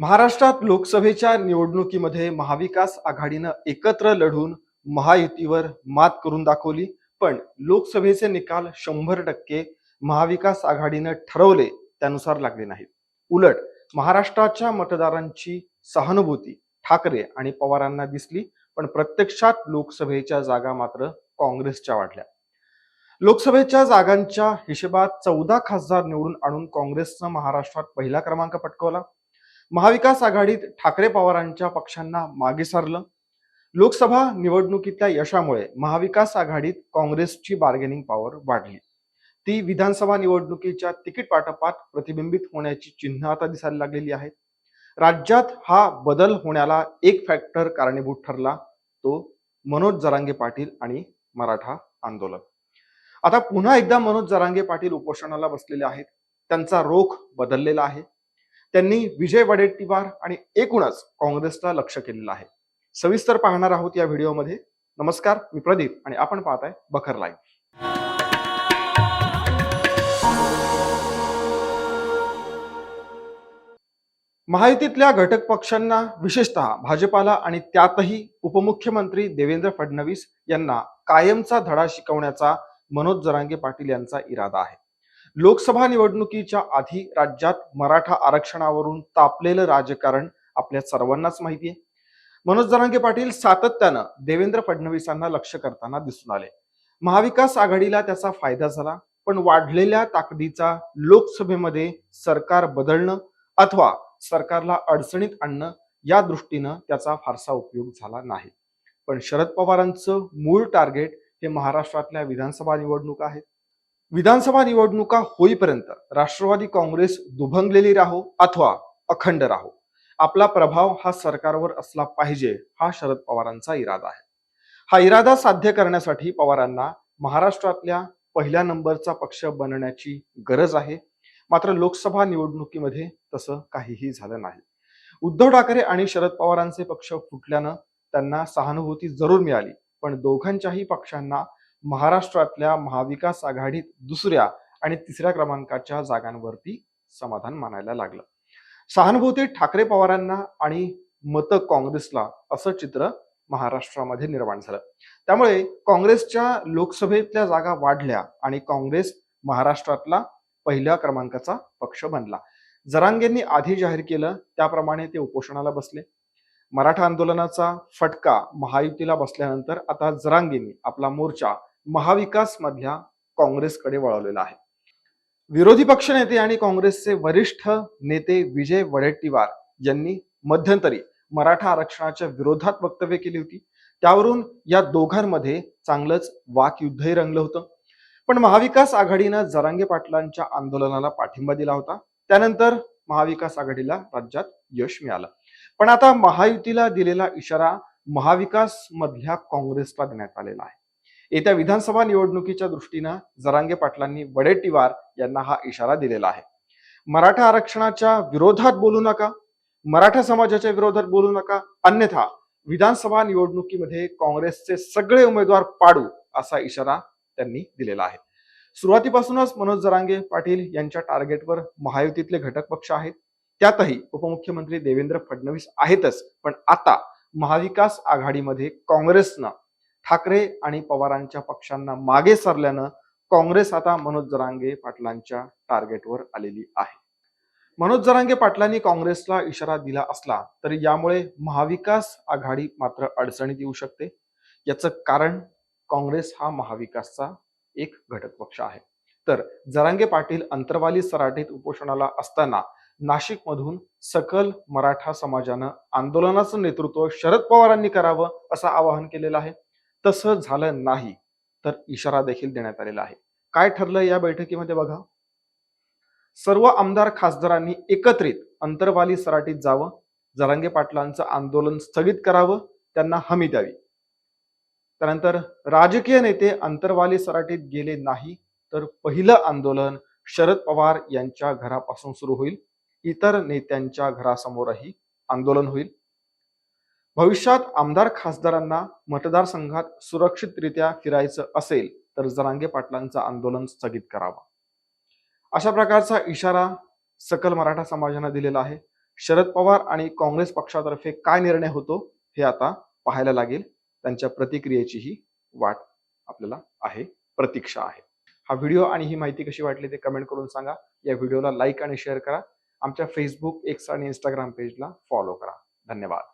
महाराष्ट्रात लोकसभेच्या निवडणुकीमध्ये महाविकास आघाडीनं एकत्र लढून महायुतीवर मात करून दाखवली पण लोकसभेचे निकाल शंभर टक्के महाविकास आघाडीनं ठरवले त्यानुसार लागले नाहीत. उलट महाराष्ट्राच्या मतदारांची सहानुभूती ठाकरे आणि पवारांना दिसली पण प्रत्यक्षात लोकसभेच्या जागा मात्र काँग्रेसच्या वाढल्या. लोकसभेच्या जागांच्या हिशेबात चौदा खासदार निवडून आणून काँग्रेसनं महाराष्ट्रात पहिला क्रमांक पटकवला. महाविकास आघाडीत ठाकरे पवारांच्या पक्षांना मागे सारलं. लोकसभा निवडणुकीतल्या यशामुळे महाविकास आघाडीत काँग्रेसची बार्गेनिंग पॉवर वाढली. ती विधानसभा निवडणुकीच्या तिकीट पाठोपाठ प्रतिबिंबित होण्याची चिन्ह आता दिसायला लागलेली आहेत. राज्यात हा बदल होण्याला एक फॅक्टर कारणीभूत ठरला तो मनोज जरांगे पाटील आणि मराठा आंदोलन. आता पुन्हा एकदा मनोज जरांगे पाटील उपोषणाला बसलेले आहेत. त्यांचा रोख बदललेला आहे. त्यांनी विजय वडेट्टीवार आणि एकूणच काँग्रेसला लक्ष केलेलं आहे. सविस्तर पाहणार आहोत या व्हिडिओमध्ये. नमस्कार मी प्रदीप आणि आपण पाहताय बखर लाईव्ह. महायुतीतल्या घटक पक्षांना विशेषतः भाजपाला आणि त्यातही उपमुख्यमंत्री देवेंद्र फडणवीस यांना कायमचा धडा शिकवण्याचा मनोज जरांगे पाटील यांचा इरादा आहे. लोकसभा निवडणुकीच्या आधी राज्यात मराठा आरक्षणावरून तापलेलं राजकारण आपल्या सर्वांनाच माहिती आहे मनोज जरांगे पाटील सातत्यानं देवेंद्र फडणवीसांना लक्ष करताना दिसून आले. महाविकास आघाडीला त्याचा फायदा झाला पण वाढलेल्या ताकदीचा लोकसभेमध्ये सरकार बदलणं अथवा सरकारला अडचणीत आणणं या दृष्टीनं त्याचा फारसा उपयोग झाला नाही. पण शरद पवारांचं मूळ टार्गेट हे महाराष्ट्रातल्या विधानसभा निवडणुका आहेत. विधानसभा निवडणुका होईपर्यंत राष्ट्रवादी काँग्रेस दुभंगलेली राहो अथवा अखंड राहो. आपला प्रभाव हा सरकारवर असला पाहिजे हा शरद पवारांचा इरादा आहे. हा इरादा साध्य करण्यासाठी पवारांना महाराष्ट्रातल्या पहिल्या नंबरचा पक्ष बनण्याची गरज आहे. मात्र लोकसभा निवडणुकीमध्ये तसं काहीही झालं नाही. उद्धव ठाकरे आणि शरद पवारांचे पक्ष फुटल्यानं त्यांना सहानुभूती जरूर मिळाली पण दोघांच्याही पक्षांना महाराष्ट्रातल्या महाविकास आघाडीत दुसऱ्या आणि तिसऱ्या क्रमांकाच्या जागांवरती समाधान मानायला लागलं. सहानुभूती ठाकरे पवारांना आणि मत काँग्रेसला असं चित्र महाराष्ट्रामध्ये निर्माण झालं. त्यामुळे काँग्रेसच्या लोकसभेतल्या जागा वाढल्या आणि काँग्रेस महाराष्ट्रातला पहिल्या क्रमांकाचा पक्ष बनला. जरांगेंनी आधी जाहीर केलं त्याप्रमाणे ते उपोषणाला बसले. मराठा आंदोलनाचा फटका महायुतीला बसल्यानंतर आता जरांगेंनी आपला मोर्चा महाविकास मधल्या काँग्रेसकडे वळवलेला आहे. विरोधी पक्षनेते आणि काँग्रेसचे वरिष्ठ नेते विजय वडेट्टीवार यांनी मध्यंतरी मराठा आरक्षणाच्या विरोधात वक्तव्य केली होती. त्यावरून या दोघांमध्ये चांगलंच वाकयुद्धही रंगलं होतं. पण महाविकास आघाडीनं जरांगे पाटलांच्या आंदोलनाला पाठिंबा दिला होता. त्यानंतर महाविकास आघाडीला राज्यात यश मिळालं. पण आता महायुतीला दिलेला इशारा महाविकास मधल्या काँग्रेसला देण्यात आलेला आहे. येत्या विधानसभा निवडणुकीच्या दृष्टीनं जरांगे पाटलांनी वडेट्टीवार यांना हा इशारा दिलेला आहे. मराठा आरक्षणाच्या विरोधात बोलू नका मराठा समाजाच्या विरोधात बोलू नका अन्यथा विधानसभा निवडणुकीमध्ये काँग्रेसचे सगळे उमेदवार पाडू असा इशारा त्यांनी दिलेला आहे. सुरुवातीपासूनच मनोज जरांगे पाटील यांच्या टार्गेटवर महायुतीतले घटक पक्ष आहेत. त्यातही उपमुख्यमंत्री देवेंद्र फडणवीस आहेतच पण आता महाविकास आघाडीमध्ये काँग्रेसनं ठाकरे आणि पवारांच्या पक्षांना मागे सरल्यानं काँग्रेस आता मनोज जरांगे पाटलांच्या टार्गेटवर आलेली आहे. मनोज जरांगे पाटलांनी काँग्रेसला इशारा दिला असला तरी यामुळे महाविकास आघाडी मात्र अडचणीत येऊ शकते. याचं कारण काँग्रेस हा महाविकासचा एक घटक पक्ष आहे. तर जरांगे पाटील अंतरवाली सराठीत उपोषणाला असताना नाशिकमधून सकल मराठा समाजानं आंदोलनाचं नेतृत्व शरद पवारांनी करावं असं आवाहन केलेलं आहे. तसं झालं नाही तर इशारा देखील देण्यात आलेला आहे. काय ठरलं या बैठकीमध्ये बघा? सर्व आमदार खासदारांनी एकत्रित अंतरवाली सराटीत जावं जरांगे पाटलांचं आंदोलन स्थगित करावं त्यांना हमी द्यावी. त्यानंतर राजकीय नेते अंतरवाली सराटीत गेले नाही तर पहिलं आंदोलन शरद पवार यांच्या घरापासून सुरू होईल. इतर नेत्यांच्या घरासमोरही आंदोलन होईल. भविष्यात आमदार खासदारांना मतदारसंघात सुरक्षितरित्या फिरायचं असेल तर जरांगे पाटलांचं आंदोलन स्थगित करावं. अशा प्रकारचा इशारा सकल मराठा समाजानं दिलेला आहे. शरद पवार आणि काँग्रेस पक्षातर्फे काय निर्णय होतो हे आता पाहायला लागेल. त्यांच्या प्रतिक्रियेची ही वाट आपल्याला आहे प्रतीक्षा आहे. हा व्हिडिओ आणि ही माहिती कशी वाटली ते कमेंट करून सांगा. या व्हिडिओला लाईक आणि शेअर करा. आमच्या फेसबुक एक्स आणि इंस्टाग्राम पेजला फॉलो करा. धन्यवाद.